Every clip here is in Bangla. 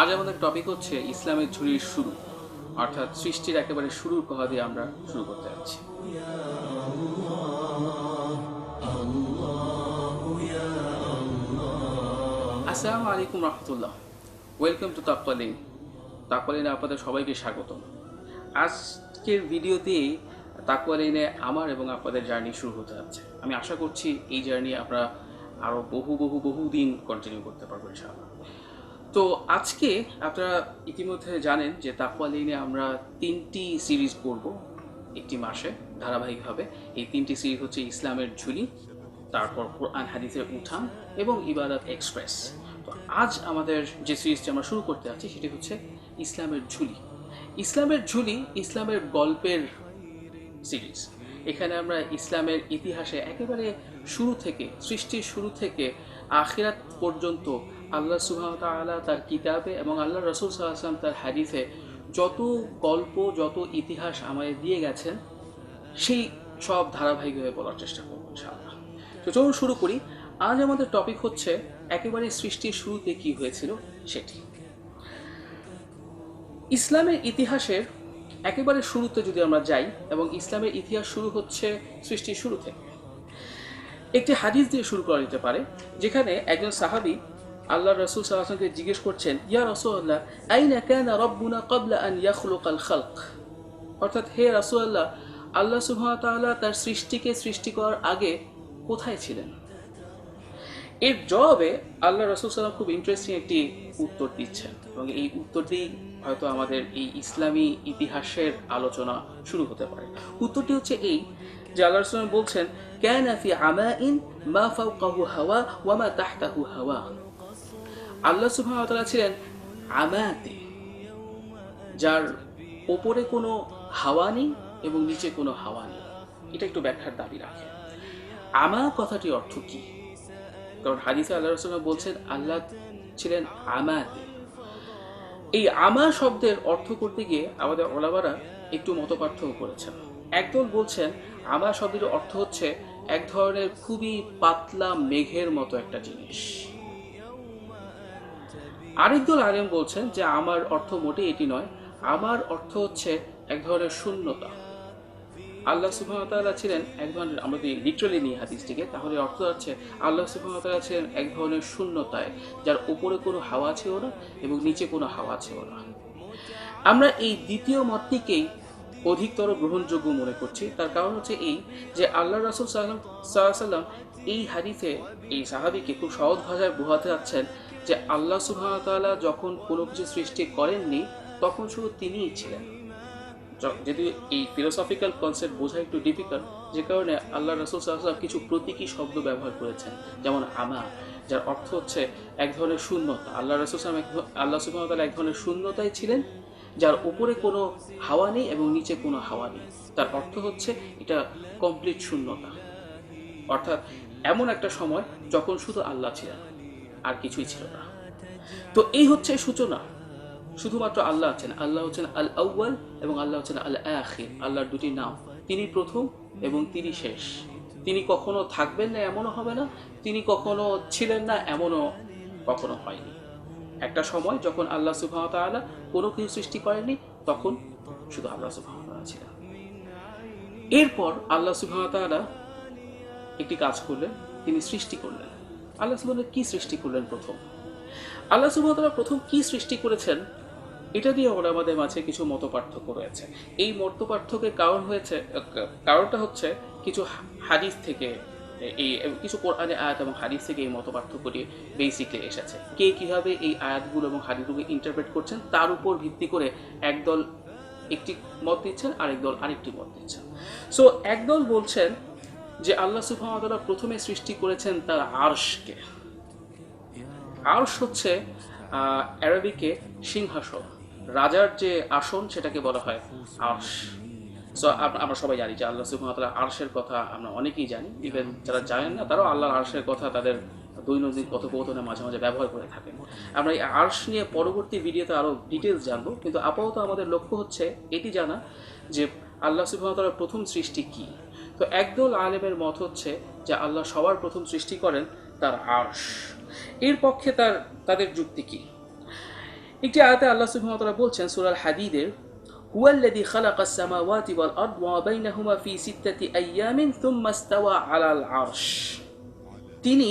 আজ আমাদের টপিক হচ্ছে ইসলামের ঝুলির শুরু, অর্থাৎ সৃষ্টির একেবারে শুরুর কথা দিয়ে আমরা শুরু করতে যাচ্ছি। আসসালামু আলাইকুম রহমতুল্লাহ। ওয়েলকাম টু তাকওয়ালিন তাকওয়ালিনে আপনাদের সবাইকে স্বাগতম। আজকের ভিডিওতে তাকওয়ালিনে আমার এবং আপনাদের জার্নি শুরু হতে যাচ্ছে। আমি আশা করছি এই জার্নি আমরা আরও বহু বহু বহু দিন কন্টিনিউ করতে পারব ইনশাআল্লাহ। তো আজকে আপনারা ইতিমধ্যে জানেন যে তাকওয়ালিনে আমরা তিনটি সিরিজ করব একটি মাসে, ধারাবাহিকভাবে। এই তিনটি সিরিজ হচ্ছে ইসলামের ঝুলি, তারপর কোরআন হাদিসের উঠান এবং ইবাদত এক্সপ্রেস। তো আজ আমাদের যে সিরিজটি আমরা শুরু করতে যাচ্ছি সেটি হচ্ছে ইসলামের ঝুলি। ইসলামের ঝুলি ইসলামের গল্পের সিরিজ। এখানে আমরা ইসলামের ইতিহাসে একেবারে শুরু থেকে, সৃষ্টির শুরু থেকে আখিরাত পর্যন্ত আল্লাহ সুবাহ তাআলা তার কিতাবে এবং আল্লাহ রসুল সাল্লাম তার হাদিসে যত গল্প, যত ইতিহাস আমাদের দিয়ে গেছেন, সেই সব ধারাবাহিকভাবে বলার চেষ্টা করব ইনশাআল্লাহ। তো চলুন শুরু করি। আজ আমাদের টপিক হচ্ছে একেবারে সৃষ্টির শুরুতে কি হয়েছিল সেটি। ইসলামের ইতিহাসের একেবারে শুরুতে যদি আমরা যাই এবং ইসলামের ইতিহাস শুরু হচ্ছে সৃষ্টির শুরু থেকে একটি হাদিস দিয়ে শুরু করা যেতে পারে, যেখানে একজন সাহাবি আল্লাহ রসুল সাল্লাহকে জিজ্ঞেস করছেন, ইয়া রসুল্লাহ আইনা কানা রব্বুনা ক্বাবলা আন ইয়াখলুকাল খালক? অর্থাৎ, হে রাসূলুল্লাহ, আল্লাহ ওয়া তার সৃষ্টিকে সৃষ্টি করার আগে কোথায় ছিলেন? এর জবাবে আল্লাহ রসুল সাল্লাম খুব ইন্টারেস্টিং একটি উত্তর দিচ্ছেন এবং এই উত্তরটি হয়তো আমাদের এই ইসলামী ইতিহাসের আলোচনা শুরু হতে পারে। উত্তরটি হচ্ছে এই যে রসুল বলছেন ক্যান ফি আমাইন মা ফাওকাহু হাওয়া ওয়া মা তাহতাহু হাওয়া। আল্লাহ ছিলেন আমাতে যার ওপরে কোনো হাওয়া নেই এবং নিচে কোনো হাওয়া নেই। এটা একটু ব্যাখ্যার দাবি রাখে আমা কথাটির অর্থ কি? কারণ হাদিসে আল্লাহ রসুল্লাহ বলছেন, আল্লাহ ছিলেন আমাতে এই আমা শব্দের অর্থ করতে গিয়ে আমাদের ওলামারা একটু মত পার্থক্য করেছেন। একদল বলছেন আমা শব্দের অর্থ হচ্ছে এক ধরনের খুবই পাতলা মেঘের মতো একটা জিনিস। আরেকদল আলেম বলছেন যে, আমার অর্থ মোটে এটি নয়। আমার অর্থ হচ্ছে এক ধরনের শূন্যতা। আল্লাহ সুবাহতাল্লাহ ছিলেন এক ধরনের, আমরা যদি লিটারালি নিই হাদিসটিকে, তাহলে অর্থ হচ্ছে আল্লাহ সুবাহতাল্লাহ ছিলেন এক ধরনের শূন্যতায়, যার উপরে কোনো হাওয়া ছিল না এবং নিচে কোনো হাওয়া ছিল না। আমরা এই দ্বিতীয় মতটিকেই অধিকতর গ্রহণযোগ্য মনে করছি। তার কারণ হচ্ছে এই যে আল্লাহ রাসুল সাল্লাম সাল্লাম এই হাদিসে এই সাহাবিকে খুব সহজ ভাষায় বোঝাতে যাচ্ছেন যে আল্লাহ সুবাহতাল্লাহ যখন কোনো কিছু সৃষ্টি করেননি, তখন শুধু তিনিই ছিলেন। যদি এই ফিলোসফিক্যাল কনসেপ্ট বোঝা একটু ডিফিকাল্ট যে কারণে আল্লাহ রসুল সাল্লাম কিছু প্রতীকী শব্দ ব্যবহার করেছেন। যেমন আমা যার অর্থ হচ্ছে এক ধরনের শূন্যতা। আল্লাহ রসুল সাল্লাম এক আল্লাহ সুবাহতাল এক ধরনের শূন্যতায় ছিলেন যার উপরে কোনো হাওয়া নেই এবং নিচে কোনো হাওয়া নেই। তার অর্থ হচ্ছে এটা কমপ্লিট শূন্যতা। অর্থাৎ এমন একটা সময় যখন শুধু আল্লাহ ছিলেন, আর কিছুই ছিল না। তো এই হচ্ছে সূচনা। শুধুমাত্র আল্লাহ আছেন। আল্লাহ হচ্ছেন আল আউ্বাল এবং আল্লাহ হচ্ছেন আল আখির আল্লাহর দুটি নাম। তিনি প্রথম এবং তিনি শেষ। তিনি কখনো থাকবেন না, এমনও হবে না। তিনি কখনো ছিলেন না, এমনও কখনো হয়নি। একটা সময় যখন আল্লাহ সুবাহতাল্লাহ কোনো কিছু সৃষ্টি করেননি, তখন শুধু আল্লাহ সুবাহতাল্লাহ ছিলেন এরপর আল্লাহ সুবাহতাল্লাহ একটি কাজ করলেন, তিনি সৃষ্টি করলেন। আল্লাহ সুবাহ কি সৃষ্টি করলেন প্রথম? আল্লাহ সুবাহতাল্লাহ প্রথম কি সৃষ্টি করেছেন, এটা দিয়ে ওরা আমাদের মাঝে কিছু মত পার্থক্য রয়েছে। এই মত পার্থক্যের কারণ হয়েছে, কারণটা হচ্ছে কিছু হাদিস থেকে এই কিছু কোরআনে আয়াত এবং হাদিস থেকে এই মত পার্থক্যটি বেসিকলি এসেছে। কে কীভাবে এই আয়াতগুলো এবং হাদিসগুলো ইন্টারপ্রেট করছেন, তার উপর ভিত্তি করে একদল একটি মত দিচ্ছেন, আরেক দল আরেকটি মত দিচ্ছেন। সো একদল বলছেন যে আল্লাহ সুবহানাহু প্রথমে সৃষ্টি করেছেন তার আরশকে। আরশ হচ্ছে অ্যারাবিকে সিংহাসন। রাজার যে আসন, সেটাকে বলা হয় আরশ। সো আমরা সবাই জানি যে আল্লাহ সুবহানাহু আরশের কথা আমরা অনেকেই জানি। ইভেন যারা জানেন না, তারাও আল্লাহর আরশের কথা তাদের দৈনন্দিন কথোপকথনে মাঝে মাঝে ব্যবহার করে থাকেন। আমরা এই আর্শ নিয়ে পরবর্তী ভিডিওতে আরও ডিটেলস জানব, কিন্তু আপাতত আমাদের লক্ষ্য হচ্ছে এটি জানা যে আল্লাহ সুবহানাহু প্রথম সৃষ্টি কি। তো একদল আলেমের মত হচ্ছে যে আল্লাহ সবার প্রথম সৃষ্টি করেন তার আর্শ। এর পক্ষে তার, তাদের যুক্তি কি? একটি আয়াতে আল্লাহ সুবহানাহু বলছেন সূরাল হাদীদের هو الذي خلق السماوات والأرض وما بينهما في ستة أيام ثم استوى على العرش তিনি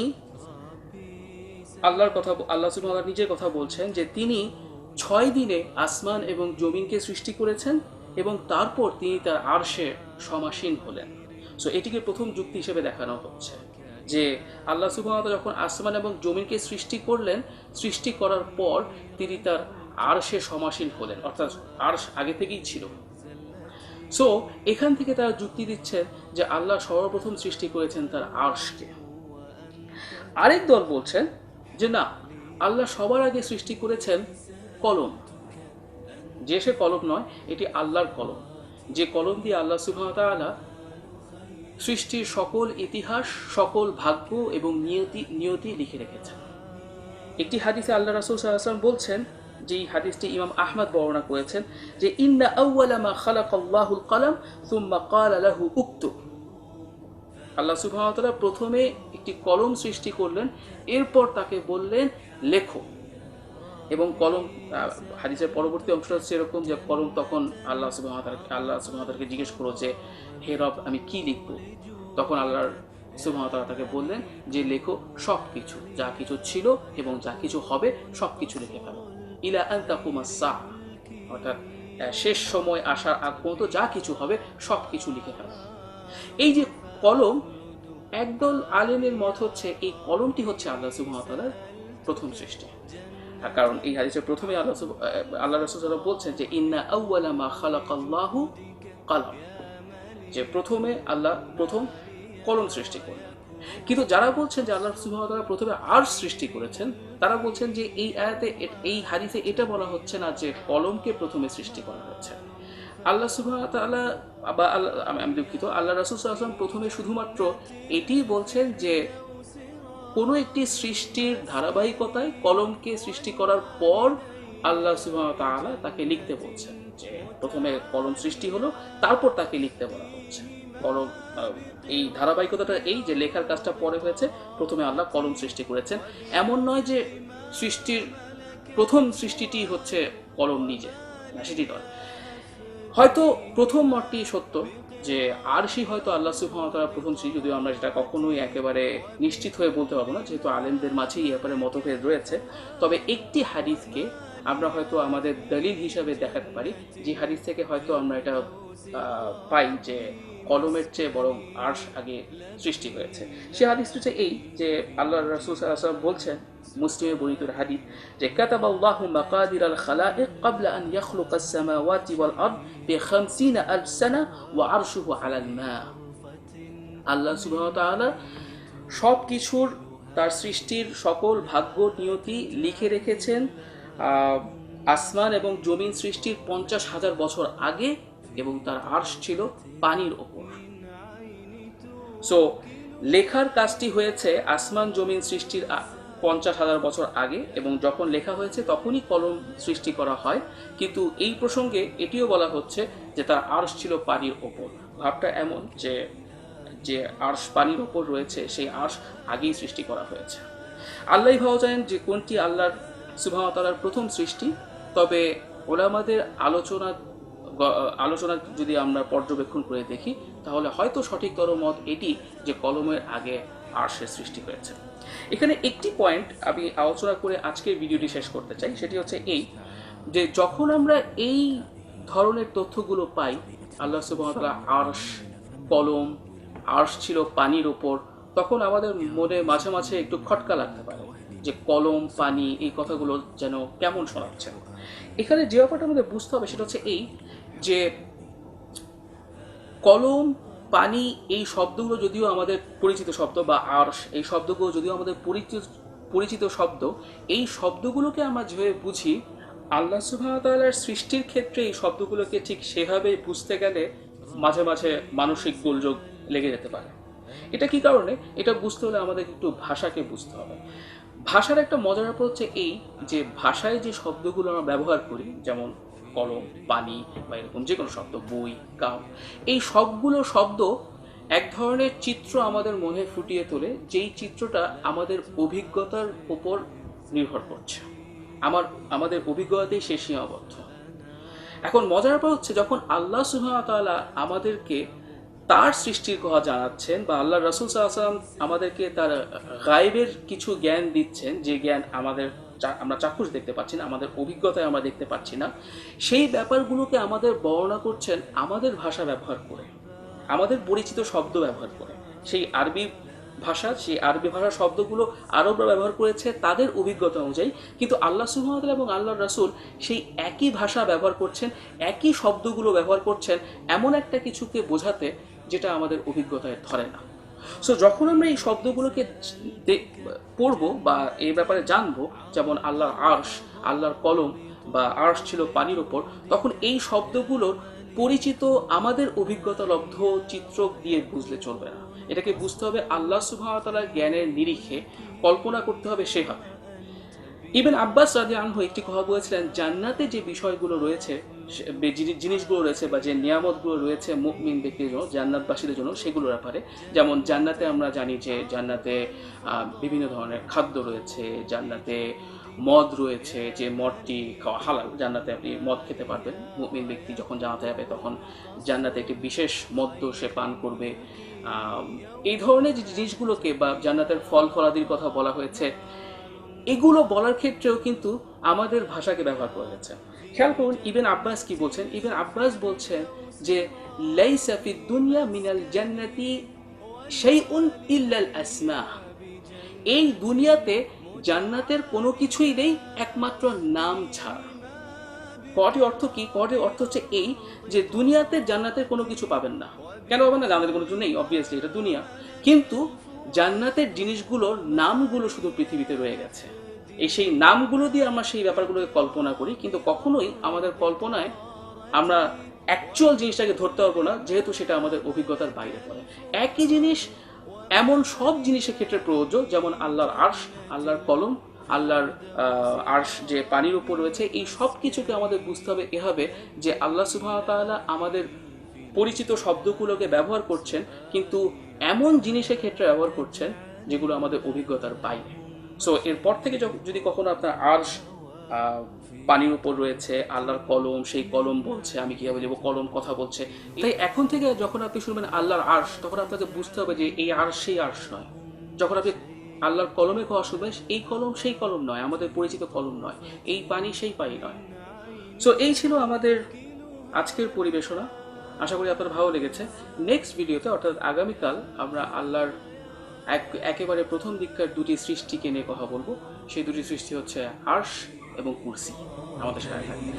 আল্লাহর কথা আল্লাহ সুবহানাহু নিজের কথা বলছেন যে তিনি ছয় দিনে আসমান এবং জমিনকে সৃষ্টি করেছেন এবং তারপর তিনি তার আরশে সমাসীন হলেন সো এটিকে প্রথম যুক্তি হিসেবে দেখানো হচ্ছে যে আল্লাহ সুবহানাহু যখন আসমান এবং জমিনকে সৃষ্টি করলেন সৃষ্টি করার পর তিনি তার আরশে সমাসীন হলেন, অর্থাৎ আরশ আগে থেকেই ছিল। সো এখান থেকে তারা যুক্তি দিচ্ছেন যে আল্লাহ সর্বপ্রথম সৃষ্টি করেছেন তার আর্শকে। আরেক দল বলছেন যে না, আল্লাহ সবার আগে সৃষ্টি করেছেন কলম। যে সে কলম নয়, এটি আল্লাহর কলম। যে কলম দিয়ে আল্লাহ সুবাহতালা সৃষ্টির সকল ইতিহাস, সকল ভাগ্য এবং নিয়তি নিয়তি লিখে রেখেছেন। একটি হাদিসে আল্লাহ রাসুল সাল্লাম বলছেন যে এই হাদিসটি ইমাম আহমদ বর্ণনা করেছেন যে, ইন্না আউয়ালা মা খালাকাল্লাহুল কালাম, সুম্মা ক্বালা লাহু উক্তু। আল্লাহ সুবহানাহু প্রথমে একটি কলম সৃষ্টি করলেন, এরপর তাকে বললেন, লেখো। এবং কলম হাদিসের পরবর্তী অংশটা হচ্ছে এরকম যে, কলম তখন আল্লাহ সুবহানাহু আল্লাহ সুবহানাহু জিজ্ঞেস করো যে, হে রব, আমি কি লিখব? তখন আল্লাহর সুবহানাহু তাকে বললেন যে, লেখো সব কিছু যা কিছু ছিল এবং যা কিছু হবে সব কিছু লিখে ফেলো। ইলা আন তাকুমা অর্থাৎ শেষ সময় আসার আগ পর্যন্ত যা কিছু হবে, সব কিছু লিখে ফেলো। এই যে কলম, একদল আলেমের মত হচ্ছে, এই কলমটি হচ্ছে আল্লাহ সুবহানাহু প্রথম সৃষ্টি। কারণ এই হাদিসের প্রথমে আল্লাহ আল্লাহ রাসূল বলছেন যে, ইন্না আউওয়ালা মা খালাকাল্লাহু কালাম। যে প্রথমে আল্লাহ প্রথম কলম সৃষ্টি করলেন। কিন্তু যারা বলছেন যে আল্লাহ সুবহানাহু প্রথমে আর সৃষ্টি করেছেন, তারা বলছেন যে এই আয়াতে এই হাদিসে এটা বলা হচ্ছে না যে কলমকে প্রথমে সৃষ্টি করা হয়েছে। আল্লাহ তাআলা বা আল্লাহ, আমি দুঃখিত, আল্লাহ রাসূল সাল্লাল্লাহু প্রথমে শুধুমাত্র এটিই বলছেন যে কোনো একটি সৃষ্টির ধারাবাহিকতায় কলমকে সৃষ্টি করার পর আল্লাহ তাআলা তাকে লিখতে বলছেন যে প্রথমে কলম সৃষ্টি হলো, তারপর তাকে লিখতে বলা হচ্ছে। কলম এই ধারাবাহিকতাটা এই যে লেখার কাজটা পরে হয়েছে, প্রথমে আল্লাহ কলম সৃষ্টি করেছেন। এমন নয় যে সৃষ্টির প্রথম সৃষ্টিটি হচ্ছে কলম নিজে, সেটি নয়। হয়তো প্রথম মতটি সত্য যে আরশি হয়তো আল্লাহ ওয়া প্রথম সৃষ্টি, যদিও আমরা সেটা কখনোই একেবারে নিশ্চিত হয়ে বলতে পারব না, যেহেতু আলেমদের মাঝেই এই ব্যাপারে মতভেদ রয়েছে। তবে একটি হাদিসকে আমরা হয়তো আমাদের দলিল হিসাবে দেখাতে পারি, যে হাদিস থেকে হয়তো আমরা এটা পাই যে কলমের চেয়ে বরং আর্শ আগে সৃষ্টি হয়েছে। সে হাদিস হচ্ছে এই যে আল্লাহ রাসূল সাল্লাল্লাহু বলছেন, মুসলিমে বর্ণিত হাদিস যে, কাতাবাল্লাহু মাকাদির আল খালাইক ক্বাবলা আন ইয়াখলুকা আস-সামাওয়াতি ওয়াল আরদ বি 50 আলফ সানা ওয়া আরশুহু আলাল মা। আল্লাহ সুবহানাহু ওয়া তাআলা সব কিছুর তার সৃষ্টির সকল ভাগ্য, নিয়তি লিখে রেখেছেন আসমান এবং জমিন সৃষ্টির পঞ্চাশ হাজার বছর আগে এবং তার আর্শ ছিল পানির ওপর। সো লেখার কাজটি হয়েছে আসমান জমিন সৃষ্টির পঞ্চাশ হাজার বছর আগে এবং যখন লেখা হয়েছে তখনই কলম সৃষ্টি করা হয়। কিন্তু এই প্রসঙ্গে এটিও বলা হচ্ছে যে তার আর্শ ছিল পানির ওপর। ভাবটা এমন যে যে আর্শ পানির ওপর রয়েছে, সেই আর্শ আগেই সৃষ্টি করা হয়েছে। আল্লাহ ভালো জানেন যে কোনটি আল্লাহর সুবাহতালার প্রথম সৃষ্টি, তবে ওলামাদের আলোচনা আলোচনা যদি আমরা পর্যবেক্ষণ করে দেখি, তাহলে হয়তো সঠিকতর মত এটি যে কলমের আগে আর্শের সৃষ্টি হয়েছে। এখানে একটি পয়েন্ট আমি আলোচনা করে আজকের ভিডিওটি শেষ করতে চাই, সেটি হচ্ছে এই যে যখন আমরা এই ধরনের তথ্যগুলো পাই, আল্লাহ সুবাহতালা আর্শ, কলম, আর্শ ছিল পানির ওপর তখন আমাদের মনে মাঝে মাঝে একটু খটকা লাগতে পারে যে কলম, পানি এই কথাগুলো যেন কেমন শোনাচ্ছে। এখানে যে ব্যাপারটা আমাদের বুঝতে হবে সেটা হচ্ছে এই যে কলম, পানি, এই শব্দগুলো যদিও আমাদের পরিচিত শব্দ বা আর্শ, এই শব্দগুলো যদিও আমাদের পরিচিত পরিচিত শব্দ, এই শব্দগুলোকে আমরা যেভাবে বুঝি, আল্লাহ সুবাহতালার সৃষ্টির ক্ষেত্রে এই শব্দগুলোকে ঠিক সেভাবে বুঝতে গেলে মাঝে মাঝে মানসিক গোলযোগ লেগে যেতে পারে। এটা কি কারণে? এটা বুঝতে হলে আমাদের একটু ভাষাকে বুঝতে হবে। ভাষার একটা মজার ব্যাপার হচ্ছে এই যে ভাষায় যে শব্দগুলো আমরা ব্যবহার করি, যেমন কলম পানি বা এরকম যে কোনো শব্দ, বই কাপ এই সবগুলো শব্দ এক ধরনের চিত্র আমাদের মনে ফুটিয়ে তোলে, যেই চিত্রটা আমাদের অভিজ্ঞতার উপর নির্ভর করছে। আমার, আমাদের অভিজ্ঞতাতেই সে সীমাবদ্ধ। এখন মজার ব্যাপার হচ্ছে, যখন আল্লাহ সুহামতাল্লাহ আমাদেরকে তার সৃষ্টির কথা জানাচ্ছেন বা আল্লাহ রসুল সাল্লাম আমাদেরকে তার গায়েবের কিছু জ্ঞান দিচ্ছেন, যে জ্ঞান আমাদের আমরা চাক্ষুষ দেখতে পাচ্ছি না, আমাদের অভিজ্ঞতায় আমরা দেখতে পাচ্ছি না। সেই ব্যাপারগুলোকে আমাদের বর্ণনা করছেন আমাদের ভাষা ব্যবহার করে, আমাদের পরিচিত শব্দ ব্যবহার করে। সেই আরবি ভাষা, সেই আরবি ভাষার শব্দগুলো আরবরা ব্যবহার করেছে তাদের অভিজ্ঞতা অনুযায়ী, কিন্তু আল্লাহ সুহামতাল এবং আল্লাহ রাসুল সেই একই ভাষা ব্যবহার করছেন, একই শব্দগুলো ব্যবহার করছেন এমন একটা কিছুকে বোঝাতে যেটা আমাদের অভিজ্ঞতায় ধরে না। সো যখন আমরা এই শব্দগুলোকে পড়ব বা এই ব্যাপারে জানব, যেমন আল্লাহর আর্শ, আল্লাহর কলম বা আর্শ ছিল পানির ওপর তখন এই শব্দগুলোর পরিচিত আমাদের অভিজ্ঞতালব্ধ চিত্র দিয়ে বুঝলে চলবে না। এটাকে বুঝতে হবে আল্লাহ সুবাহতালার জ্ঞানের নিরিখে, কল্পনা করতে হবে সেভাবে। ইবেন আব্বাস রাজি আনহু একটি কথা বলেছিলেন, জান্নাতে যে বিষয়গুলো রয়েছে জিনিসগুলো রয়েছে বা যে নিয়ামতগুলো রয়েছে মুমিন ব্যক্তির জন্য জান্নাতবাসীদের জন্য সেগুলোর ব্যাপারে। যেমন জান্নাতে আমরা জানি যে জান্নাতে বিভিন্ন ধরনের খাদ্য রয়েছে, জান্নাতে মদ রয়েছে, যে মদটি খাওয়া হালাল, জান্নাতে আপনি মদ খেতে পারবেন। মুমিন ব্যক্তি যখন জানাতে যাবে তখন জান্নাতে একটি বিশেষ মদ্য সে পান করবে। এই ধরনের যে জিনিসগুলোকে বা জান্নাতের ফল ফলাদির কথা বলা হয়েছে, এগুলো বলার ক্ষেত্রেও কিন্তু আমাদের ভাষাকে ব্যবহার করা হয়েছে। খেয়াল করুন ইবেন আব্বাস কি বলছেন? ইবেন আব্বাস বলছেন যে, লাইসা দুনিয়া মিনাল জান্নাতি শাইউন ইল্লাল আসমা। এই দুনিয়াতে জান্নাতের কোনো কিছুই নেই, একমাত্র নাম ছাড়া। কটি অর্থ কি? কটি অর্থ হচ্ছে এই যে, দুনিয়াতে জান্নাতের কোনো কিছু পাবেন না। কেন পাবেন না? জান্নাতের কোনো কিছু নেই অবভিয়াসলি এটা দুনিয়া। কিন্তু জান্নাতের জিনিসগুলোর নামগুলো শুধু পৃথিবীতে রয়ে গেছে। এই সেই নামগুলো দিয়ে আমরা সেই ব্যাপারগুলোকে কল্পনা করি, কিন্তু কখনোই আমাদের কল্পনায় আমরা অ্যাকচুয়াল জিনিসটাকে ধরতে পারব না, যেহেতু সেটা আমাদের অভিজ্ঞতার বাইরে পড়ে। একই জিনিস, এমন সব জিনিসের ক্ষেত্রে প্রযোজ্য, যেমন আল্লাহর আর্শ, আল্লাহর কলম, আল্লাহর আর্শ যে পানির উপর রয়েছে, এই সব কিছুকে আমাদের বুঝতে হবে এভাবে যে আল্লাহ সুবাহতাল্লাহ আমাদের পরিচিত শব্দগুলোকে ব্যবহার করছেন, কিন্তু এমন জিনিসের ক্ষেত্রে ব্যবহার করছেন যেগুলো আমাদের অভিজ্ঞতার বাইরে। সো এরপর থেকে যদি কখনো আপনার আর্শ পানির উপর রয়েছে, আল্লাহর কলম, সেই কলম বলছে, আমি কীভাবে যাব কলম কথা বলছে, তাই এখন থেকে যখন আপনি শুনবেন আল্লাহর আর্শ, তখন আপনাকে বুঝতে হবে যে এই আর্শ সেই আর্শ নয়। যখন আপনি আল্লাহর কলমে কথা শুনবেন, এই কলম সেই কলম নয়, আমাদের পরিচিত কলম নয়, এই পানি সেই পানি নয়। সো এই ছিল আমাদের আজকের পরিবেশনা। আশা করি আপনার ভালো লেগেছে। নেক্সট ভিডিওতে অর্থাৎ আগামীকাল, আমরা আল্লাহর এক, একেবারে প্রথম দিককার দুটি সৃষ্টিকে নিয়ে কথা বলব। সেই দুটি সৃষ্টি হচ্ছে আর্শ এবং কুরসি। আমাদের সাথে থাকবে